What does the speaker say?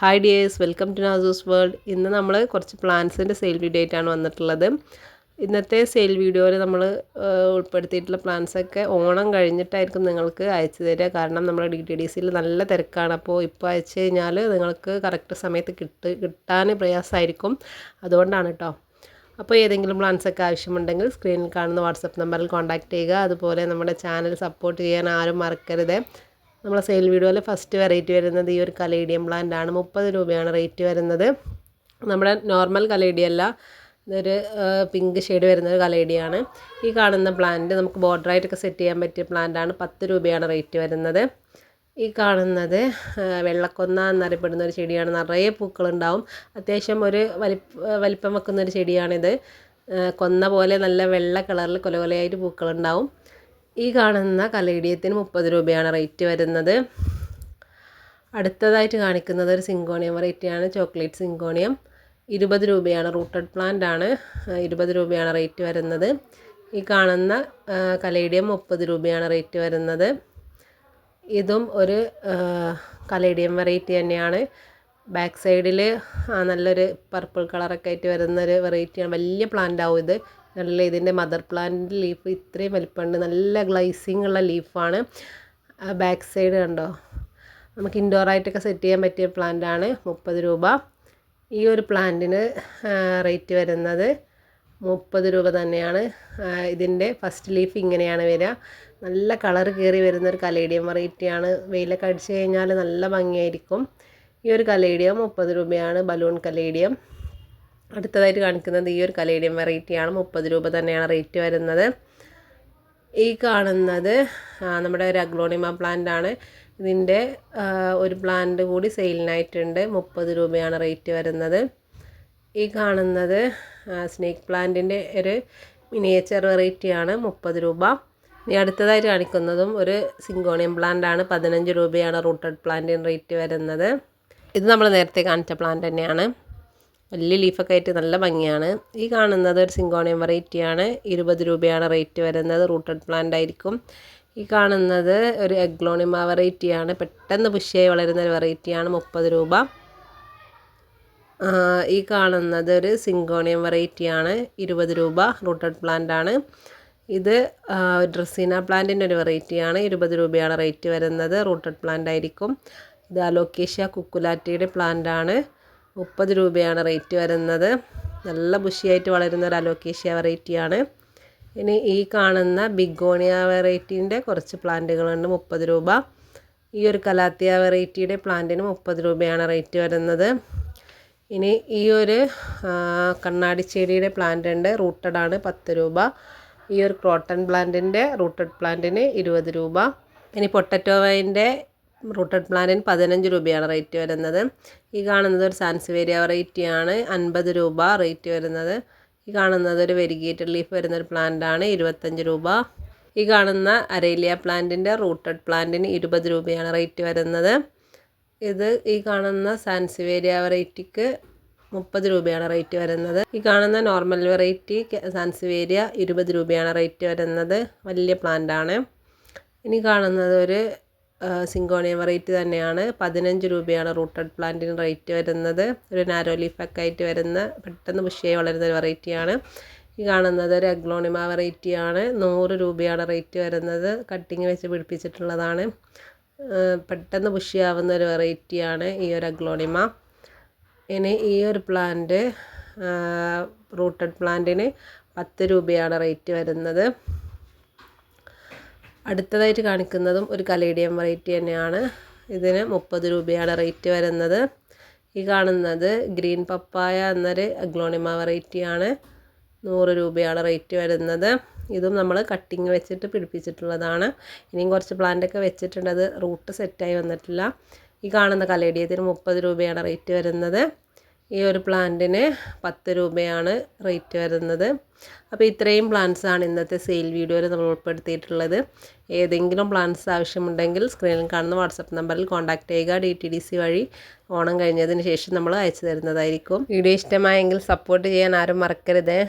Hi dears welcome to നാസൂസ് world ഇന്ന് നമ്മൾ കുറച്ച് പ്ലാന്റ്സിന്റെ സെയിൽ വീഡിയോ ആയിട്ടാണ് വന്നിട്ടുള്ളത്. ഇന്നത്തെ സെയിൽ വീഡിയോയിൽ നമ്മൾ ഉൾപ്പെടുത്തിയിട്ടുള്ള പ്ലാന്റ്സൊക്കെ ഓണം കഴിഞ്ഞിട്ടായിരിക്കും നിങ്ങൾക്ക് അയച്ചു തരിക. കാരണം നമ്മുടെ ഡി ടി ഡി സിയിൽ നല്ല തിരക്കാണ്. അപ്പോൾ ഇപ്പോൾ അയച്ചു കഴിഞ്ഞാൽ നിങ്ങൾക്ക് കറക്റ്റ് സമയത്ത് കിട്ട് കിട്ടാൻ പ്രയാസമായിരിക്കും അതുകൊണ്ടാണ് കേട്ടോ അപ്പോൾ ഏതെങ്കിലും പ്ലാൻസൊക്കെ ആവശ്യമുണ്ടെങ്കിൽ സ്ക്രീനിൽ കാണുന്ന വാട്സപ്പ് നമ്പറിൽ കോൺടാക്റ്റ് ചെയ്യുക. അതുപോലെ നമ്മുടെ ചാനൽ സപ്പോർട്ട് ചെയ്യാൻ ആരും മറക്കരുത്. നമ്മളെ സെയിൽ വീഡിയോയിൽ ഫസ്റ്റ് വെറൈറ്റി വരുന്നത് ഈ ഒരു കലേഡിയം പ്ലാന്റ് ആണ്. മുപ്പത് രൂപയാണ് റേറ്റ് വരുന്നത്. നമ്മുടെ നോർമൽ കലേഡിയ അല്ല ഇതൊരു പിങ്ക് ഷെയ്ഡ് വരുന്ന ഒരു കലേഡിയാണ്. ഈ കാണുന്ന പ്ലാന്റ് നമുക്ക് ബോർഡറായിട്ടൊക്കെ സെറ്റ് ചെയ്യാൻ പറ്റിയ പ്ലാന്റാണ് പത്ത് രൂപയാണ് റേറ്റ് വരുന്നത്. ഈ കാണുന്നത് വെള്ളക്കൊന്ന എന്നറിയപ്പെടുന്ന ഒരു ചെടിയാണ്. നിറയെ പൂക്കളുണ്ടാവും. അത്യാവശ്യം ഒരു വലിപ്പ വലിപ്പം വെക്കുന്ന ഒരു ചെടിയാണിത്. കൊന്ന പോലെ നല്ല വെള്ള കളറിൽ കൊല കൊലയായിട്ട് പൂക്കളുണ്ടാവും. ഈ കാണുന്ന കലേഡിയത്തിന് മുപ്പത് രൂപയാണ് റേറ്റ് വരുന്നത്. അടുത്തതായിട്ട് കാണിക്കുന്നത് ഒരു സിങ്കോണിയം വെറൈറ്റിയാണ്. Chocolate syngonium. ഇരുപത് രൂപയാണ്. റൂട്ടഡ് പ്ലാന്റ് ആണ്. ഇരുപത് രൂപയാണ് റേറ്റ് വരുന്നത്. ഈ കാണുന്ന കലേഡിയം മുപ്പത് രൂപയാണ് റേറ്റ് വരുന്നത്. ഇതും ഒരു കലേഡിയം വെറൈറ്റി തന്നെയാണ്. ബാക്ക് സൈഡിൽ നല്ലൊരു പർപ്പിൾ കളറൊക്കെ ആയിട്ട് വരുന്നൊരു വെറൈറ്റിയാണ്. വലിയ പ്ലാന്റ് ആവും ഇത്. നല്ല ഇതിന്റെ മദർ പ്ലാന്റിന്റെ ലീഫ് ഇത്രയും വലിപ്പമുണ്ട്. നല്ല ഗ്ലൈസിങ് ഉള്ള ലീഫാണ് ബാക്ക് സൈഡ് കണ്ടോ? നമുക്ക് ഇൻഡോർ ആയിട്ടൊക്കെ സെറ്റ് ചെയ്യാൻ പറ്റിയ പ്ലാന്റാണ് മുപ്പത് രൂപ. ഈ ഒരു പ്ലാന്റിന് റേറ്റ് വരുന്നത് മുപ്പത് രൂപ തന്നെയാണ്. ഇതിന്റെ ഫസ്റ്റ് ലീഫ് ഇങ്ങനെയാണ് വരിക. നല്ല കളർ കയറി വരുന്ന ഒരു കലേഡിയം വെറൈറ്റിയാണ് വെയിലൊക്കെ അടിച്ചു കഴിഞ്ഞാൽ നല്ല ഭംഗിയായിരിക്കും. ഈ ഒരു കലേഡിയം മുപ്പത് രൂപയാണ്. Balloon caladium. അടുത്തതായിട്ട് കാണിക്കുന്നത് ഈ ഒരു കലേഡിയം വെറൈറ്റിയാണ്. മുപ്പത് രൂപ തന്നെയാണ് റേറ്റ് വരുന്നത്. ഈ കാണുന്നത് നമ്മുടെ ഒരു അഗ്ലോണിമ പ്ലാന്റ് ആണ്. ഇതിന്റെ ഒരു പ്ലാന്റ് കൂടി സെയിലിനായിട്ടുണ്ട്. മുപ്പത് രൂപയാണ് റേറ്റ് വരുന്നത്. ഈ കാണുന്നത് സ്നേക്ക് പ്ലാന്റിന്റെ ഒരു മിനിയേച്ചർ വെറൈറ്റിയാണ് മുപ്പത് രൂപ. ഇനി അടുത്തതായിട്ട് കാണിക്കുന്നതും ഒരു സിങ്കോണിയം പ്ലാന്റ് ആണ്. പതിനഞ്ച് രൂപയാണ് റൂട്ടഡ് പ്ലാന്റിന് റേറ്റ് വരുന്നത്. ഇത് നമ്മൾ നേരത്തെ കാണിച്ച പ്ലാന്റ് തന്നെയാണ്. വലിയ ലീഫൊക്കെ ആയിട്ട് നല്ല ഭംഗിയാണ്. ഈ കാണുന്നത് ഒരു സിങ്കോണിയം വെറൈറ്റിയാണ് ഇരുപത് രൂപയാണ് റേറ്റ് വരുന്നത്. റൂട്ടഡ് പ്ലാന്റ് ആയിരിക്കും. ഈ കാണുന്നത് ഒരു എഗ്ലോണിമ വെറൈറ്റിയാണ് പെട്ടെന്ന് പുഷ്യായി വളരുന്ന ഒരു വെറൈറ്റിയാണ് മുപ്പത് രൂപ. ഈ കാണുന്നത് ഒരു സിങ്കോണിയം വെറൈറ്റിയാണ് ഇരുപത് രൂപ. റൂട്ടഡ് പ്ലാന്റ് ആണ്. ഇത് ഡ്രസ്സീന പ്ലാന്റിന്റെ ഒരു വെറൈറ്റിയാണ് ഇരുപത് രൂപയാണ് റേറ്റ് വരുന്നത്. റൂട്ടഡ് പ്ലാന്റ് ആയിരിക്കും. ഇത് അലോക്കേഷ്യ കുക്കുലാറ്റയുടെ പ്ലാന്റ് ആണ്. മുപ്പത് രൂപയാണ് റേറ്റ് വരുന്നത്. നല്ല ബുഷിയായിട്ട് വളരുന്ന ഒരു അലോക്കേഷ്യ വെറൈറ്റിയാണ് ഇനി ഈ കാണുന്ന ബിഗോണിയ വെറൈറ്റീന്റെ കുറച്ച് പ്ലാന്റുകളുണ്ട് മുപ്പത് രൂപ. ഈ ഒരു കലാത്തിയ വെറൈറ്റിയുടെ പ്ലാന്റിന് മുപ്പത് രൂപയാണ് റേറ്റ് വരുന്നത്. ഇനി ഈ ഒരു കണ്ണാടി ചെടിയുടെ പ്ലാന്റ് ഉണ്ട് റൂട്ടഡ് ആണ് പത്ത് രൂപ. ഈ ഒരു ക്രോട്ടൺ പ്ലാന്റിന്റെ റൂട്ടഡ് പ്ലാന്റിന് ഇരുപത് രൂപ. ഇനി പൊട്ടറ്റോവൈന്റെ റൂട്ടഡ് പ്ലാന്റിന് പതിനഞ്ച് രൂപയാണ് റേറ്റ് വരുന്നത്. ഈ കാണുന്നത് ഒരു സാൻസിവേരിയ വെറൈറ്റിയാണ് അൻപത് രൂപ റേറ്റ് വരുന്നത്. ഈ കാണുന്നത് ഒരു വെരിഗേറ്റഡ് ലീഫ് വരുന്ന ഒരു പ്ലാന്റ് ആണ് ഇരുപത്തഞ്ച് രൂപ. ഈ കാണുന്ന അരേലിയ പ്ലാന്റിന്റെ റൂട്ടഡ് പ്ലാന്റിന് ഇരുപത് രൂപയാണ് റേറ്റ് വരുന്നത്. ഇത് ഈ കാണുന്ന സാൻസിവേരിയ വെറൈറ്റിക്ക് മുപ്പത് രൂപയാണ് റേറ്റ് വരുന്നത്. ഈ കാണുന്ന നോർമൽ വെറൈറ്റി സാൻസിവേരിയ ഇരുപത് രൂപയാണ് റേറ്റ് വരുന്നത്. വലിയ പ്ലാന്റ് ആണ് ഇനി കാണുന്നത് ഒരു സിങ്കോണിയ വെറൈറ്റി തന്നെയാണ്. പതിനഞ്ച് രൂപയാണ് റൂട്ടഡ് പ്ലാന്റിന് റേറ്റ് വരുന്നത്. ഒരു നാരോ ലീഫൊക്കെ ആയിട്ട് വരുന്ന പെട്ടെന്ന് പുഷ്യായി വളരുന്ന ഒരു വെറൈറ്റിയാണ് ഈ കാണുന്നത് ഒരു അഗ്ലോണിമ വെറൈറ്റിയാണ് നൂറ് രൂപയാണ് റേറ്റ് വരുന്നത്. കട്ടിങ് വെച്ച് പിടിപ്പിച്ചിട്ടുള്ളതാണ്. പെട്ടെന്ന് പുഷ്യാവുന്ന ഒരു വെറൈറ്റിയാണ് ഈ ഒരു അഗ്ലോണിമ ഇനി ഈ ഒരു പ്ലാന്റ് റൂട്ടഡ് പ്ലാന്റിന് പത്ത് രൂപയാണ് റേറ്റ് വരുന്നത്. അടുത്തതായിട്ട് കാണിക്കുന്നതും ഒരു കലേഡിയം വെറൈറ്റി തന്നെയാണ്. ഇതിന് മുപ്പത് രൂപയാണ് റേറ്റ് വരുന്നത്. ഈ കാണുന്നത് ഗ്രീൻ പപ്പായ എന്നൊരു അഗ്ലോണിമ വെറൈറ്റിയാണ്. നൂറ് രൂപയാണ് റേറ്റ് വരുന്നത്. ഇതും നമ്മൾ കട്ടിങ് വെച്ചിട്ട് പിടിപ്പിച്ചിട്ടുള്ളതാണ്. ഇനിയും കുറച്ച് പ്ലാന്റൊക്കെ വെച്ചിട്ടുണ്ട്. അത് റൂട്ട് സെറ്റായി വന്നിട്ടില്ല. ഈ കാണുന്ന കലേഡിയത്തിന് മുപ്പത് രൂപയാണ് റേറ്റ് വരുന്നത്. ഈ ഒരു പ്ലാന്റിന് പത്ത് രൂപയാണ് റേറ്റ് വരുന്നത്. അപ്പോൾ ഇത്രയും പ്ലാന്റ്സാണ് ഇന്നത്തെ സെയിൽ വീഡിയോയിൽ നമ്മൾ ഉൾപ്പെടുത്തിയിട്ടുള്ളത്. ഏതെങ്കിലും പ്ലാന്റ്സ് ആവശ്യമുണ്ടെങ്കിൽ സ്ക്രീനിൽ കാണുന്ന വാട്സപ്പ് നമ്പറിൽ കോൺടാക്റ്റ് ചെയ്യുക. ഡി ടി ഡി സി വഴി ഓണം കഴിഞ്ഞതിന് ശേഷം നമ്മൾ അയച്ചു തരുന്നതായിരിക്കും. വീഡിയോ ഇഷ്ടമായെങ്കിൽ സപ്പോർട്ട് ചെയ്യാൻ ആരും മറക്കരുത്.